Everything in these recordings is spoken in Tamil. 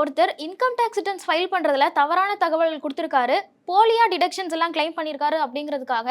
ஒருத்தர் இன்கம் டேக்ஸ் ரிட்டர்ன்ஸ் ஃபைல் பண்றதுல தவறான தகவல்கள் கொடுத்துருக்காரு. போலியா டிடக்ஷன்ஸ் எல்லாம் கிளைம் பண்ணியிருக்காரு அப்படிங்கிறதுக்காக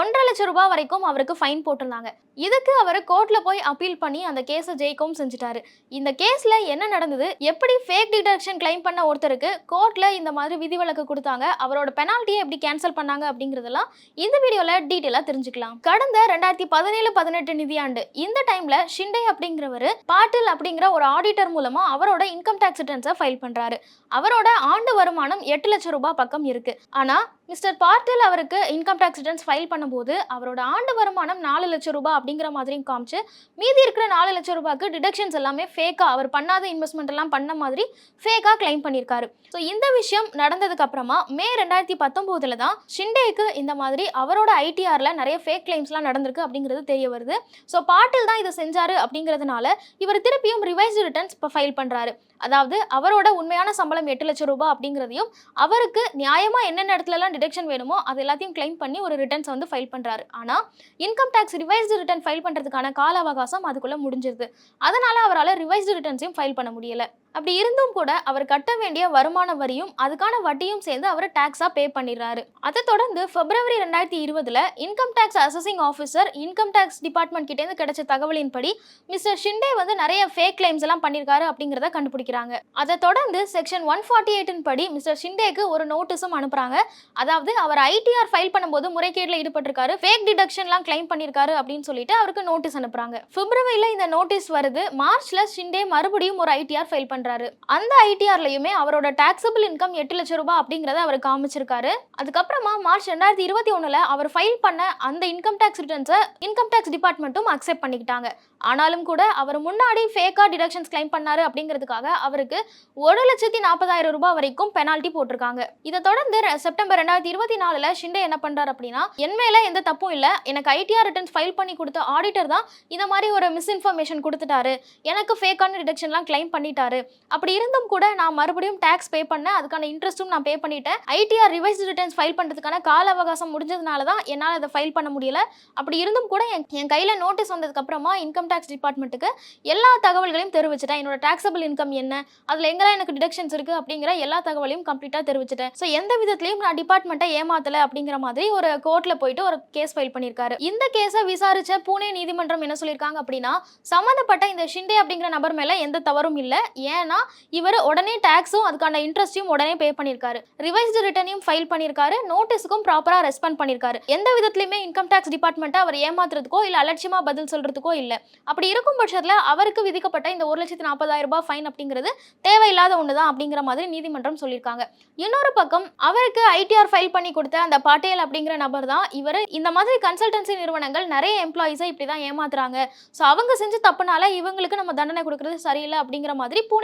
ஒன்றரை லட்சம் ரூபாய் வரைக்கும் அவருக்கு ஃபைன் போட்டிருந்தாங்க. இதுக்கு அவர் கோர்ட்ல போய் அப்பீல் பண்ணி அந்த கேஸை ஜெயிக்கவும் செஞ்சுட்டாரு. இந்த கேஸ்ல என்ன நடந்தது? எப்படி ஃபேக் டிடக்ஷன் கிளைம் பண்ண ஒருத்தருக்கு கோர்ட்ல இந்த மாதிரி விதிவிலக்கு கொடுத்தாங்க? அவரோட பெனால்ட்டியை எப்படி கேன்சல் பண்ணாங்க அப்படிங்கிறதெல்லாம் இந்த வீடியோல டீட்டெயிலா தெரிஞ்சுக்கலாம். கடந்த ரெண்டாயிரத்தி பதினேழு பதினெட்டு நிதியாண்டு இந்த டைம்ல ஷிண்டே அப்படிங்கிறவர் பாட்டில் அப்படிங்கிற ஒரு ஆடிட்டர் மூலமா அவரோட இன்கம் டேக்ஸ் ரிட்டர்ன்ஸை ஃபைல் பண்றாரு. அவரோட ஆண்டு வருமானம் எட்டு லட்சம் ரூபாய் பக்கம் இருக்கு. ஆனா மிஸ்டர் பார்ட்டில் அவருக்கு இன்கம் டேக்ஸ் ரிட்டர்ன்ஸ் ஃபைல் பண்ணும்போது அவரோட ஆண்டு வருமானம் நாலு லட்சம் ரூபாய் அப்படிங்கிற மாதிரியும் காமிச்சு மீதி இருக்கிற நாலு லட்சம் ரூபாய்க்கு டிடக்ஷன்ஸ் எல்லாமே ஃபேக்காக அவர் பண்ணாத இன்வெஸ்ட்மெண்ட் எல்லாம் பண்ண மாதிரி ஃபேக்காக கிளைம் பண்ணியிருக்காரு. ஸோ இந்த விஷயம் நடந்ததுக்கு அப்புறமா மே ரெண்டாயிரத்தி பத்தொம்போதுல தான் ஷிண்டேக்கு இந்த மாதிரி அவரோட ஐடிஆரில் நிறைய ஃபேக் கிளைம்ஸ்லாம் நடந்திருக்கு அப்படிங்கிறது தெரிய வருது. ஸோ பாட்டில் தான் இதை செஞ்சாரு அப்படிங்கிறதுனால இவர் திருப்பியும் ரிவைஸ் ரிட்டர்ன்ஸ் இப்போ ஃபைல் பண்ணுறாரு அதாவது அவரோட உண்மையான சம்பளம் எட்டு லட்சம் ரூபாய் அப்படிங்கிறதையும் அவருக்கு நியாயமாக என்னென்ன இடத்துலலாம் டிடக்ஷன் வேணுமோ அது எல்லாத்தையும் கிளைம் பண்ணி ஒரு ரிட்டர்ன்ஸ் வந்து ஃபைல் பண்ணுறாரு ஆனால் income tax revised return file பண்ணுறதுக்கான கால அவகாசம் அதுக்குள்ளே முடிஞ்சிருது. அதனால் அவரால் ரிவைஸ்டு ரிட்டர்ன்ஸையும் ஃபைல் பண்ண முடியலை. அப்படி இருந்தும் கூட அவர் கட்ட வேண்டிய வருமான வரியும் அதுக்கான வட்டியும் சேர்ந்து அவர் டாக்ஸாக பே பண்ணிடுறாரு. அதை தொடர்ந்து பிப்ரவரி ரெண்டாயிரத்தி இருபதுல income tax assessing officer income tax department கிட்டேருந்து கிடைச்ச தகவலின்படி மிஸ்டர் ஷிண்டே வந்து நிறைய ஃபேக் கிளைம்ஸ் எல்லாம் பண்ணியிருக்காரு அப்படிங்கிறத கண்டுபிடிக்கிறாங்க. அதை தொடர்ந்து செக்ஷன் ஒன் ஃபார்ட்டி எயிட்டின் படி மிஸ்டர் ஷிண்டேக்கு ஒரு நோட்டீஸும் அனுப்புறாங்க. அதாவது அவர் ஐடிஆர் ஃபைல் பண்ணும்போது முறைகேட்டில் ஈடுபட்டிருக்காரு. ஃபேக் டிடக்ஷன்லாம் கிளைம் பண்ணியிருக்காரு அப்படின்னு சொல்லிட்டு அவருக்கு நோட்டீஸ் அனுப்புறாங்க. பிப்ரவரியில் இந்த நோட்டீஸ் வருது. மார்ச்ல ஷிண்டே மறுபடியும் ஒரு ஐடிஆர் ஃபைல் பண்ணுறாரு அந்த ஐடிஆர்லையுமே அவரோட டாக்ஸபிள் இன்கம் எட்டு லட்சம் ரூபாய் அப்படிங்கிறத அவர் காமிச்சிருக்காரு. அதுக்கப்புறமா மார்ச் ரெண்டாயிரத்தி இருபத்தி ஒன்றில் அவர் ஃபைல் பண்ண அந்த இன்கம் டேக்ஸ் ரிட்டர்ன்ஸை இன்கம் டேக்ஸ் டிபார்ட்மெண்ட்டும் அக்செப்ட் பண்ணிக்கிட்டாங்க. ஆனாலும் கூட அவர் முன்னாடி ஃபேக்காக டிடக்ஷன்ஸ் கிளைம் பண்ணாரு அப்படிங்கிறதுக்காக அவருக்கு ஒரு லட்சத்தி நாற்பதாயிரம் ரூபாய் வரைக்கும் பெனால்ட்டி போட்டிருக்காங்க. இதை தொடர்ந்து செப்டம்பர் ரெண்டாயிரத்தி இருபத்தி நாலில் ஷிண்டே என்ன பண்ணுறாரு அப்படின்னா என் மேலே எந்த தப்பும் இல்லை. எனக்கு ஐடிஆர் ரிட்டர்ன்ஸ் ஃபைல் பண்ணி கொடுத்த ஆடிட்டர் தான் இந்த மாதிரி ஒரு மிஸ்இன்ஃபர்மேஷன் கொடுத்துட்டாரு. எனக்கு ஃபேக்கான டிடக்ஷன்லாம் கிளைம் பண்ணிட்டாரு. அப்படி இருந்தும் கூட நான் மறுபடியும் டேக்ஸ் பே பண்ணேன். அதுக்கான இன்ட்ரெஸ்ட்டும் நான் பே பண்ணிட்டேன். ஐடிஆர் ரிவைஸ் ரிட்டர்ன்ஸ் ஃபைல் பண்ணுறதுக்கான கால அவகாசம் முடிஞ்சதுனால தான் என்னால் அதை ஃபைல் பண்ண முடியல. அப்படி இருந்தும் கூட என் என் கையில் நோட்டீஸ் வந்ததுக்கப்புறமா இன்கம் டேக்ஸ் டிபார்ட்மெண்ட்டுக்கு எல்லா தகவல்களையும் தெரிவிச்சிட்டேன். என்னோட டேக்ஸபிள் இன்கம் என்ன அதில் எங்கெல்லாம் எனக்கு டிடக்ஷன்ஸ் இருக்குது அப்படிங்கிற எல்லா தகவலையும் கம்ப்ளீட்டாக தெரிவிச்சிட்டேன். ஸோ எந்த விதத்துலையும் நான் டிபார்ட்மெண்ட்டை ஏமாத்தலை அப்படிங்கிற மாதிரி ஒரு கோர்ட்டில் போயிட்டு ஒரு கேஸ் ஃபைல் பண்ணியிருக்காரு இந்த கேஸை விசாரிச்ச பூனே நீதிமன்றம் என்ன சொல்லியிருக்காங்க அப்படின்னா சம்மந்தப்பட்ட இந்த ஷிண்டே அப்படிங்கிற நபர் மேலே எந்த தவறும் இல்லை. ஏன் ஏன்னா இவர் உடனே டேக்ஸும் அதுக்கான இன்ட்ரெஸ்ட்டையும் உடனே பே பண்ணியிருக்காரு. ரிவைஸ்டு ரிட்டர்னையும் ஃபைல் பண்ணியிருக்காரு. நோட்டீஸுக்கும் ப்ராப்பராக ரெஸ்பாண்ட் பண்ணியிருக்காரு. எந்த விதத்துலையுமே இன்கம் டேக்ஸ் டிபார்ட்மெண்ட்டை அவர் ஏமாத்துறதுக்கோ இல்லை அலட்சியமா பதில் சொல்கிறதுக்கோ இல்லை. அப்படி இருக்கும் பட்சத்தில் அவருக்கு விதிக்கப்பட்ட இந்த ஒரு லட்சத்து நாற்பதாயிரம் ரூபாய் ஃபைன் அப்படிங்கிறது தேவையில்லாத ஒன்று தான் அப்படிங்கிற மாதிரி நீதிமன்றம் சொல்லியிருக்காங்க. இன்னொரு பக்கம் அவருக்கு ஐடிஆர் ஃபைல் பண்ணி கொடுத்த அந்த பட்டேல் அப்படிங்கிற நபர் தான் இவர். இந்த மாதிரி கன்சல்டன்சி நிறுவனங்கள் நிறைய எம்ப்ளாயிஸை இப்படி தான் ஏமாத்துறாங்க. ஸோ அவங்க செஞ்ச தப்புனால இவங்களுக்கு நம்ம தண்டனை கொடுக்கறது சரியில்லை அப்படிங்கிற மாதிரி பூனே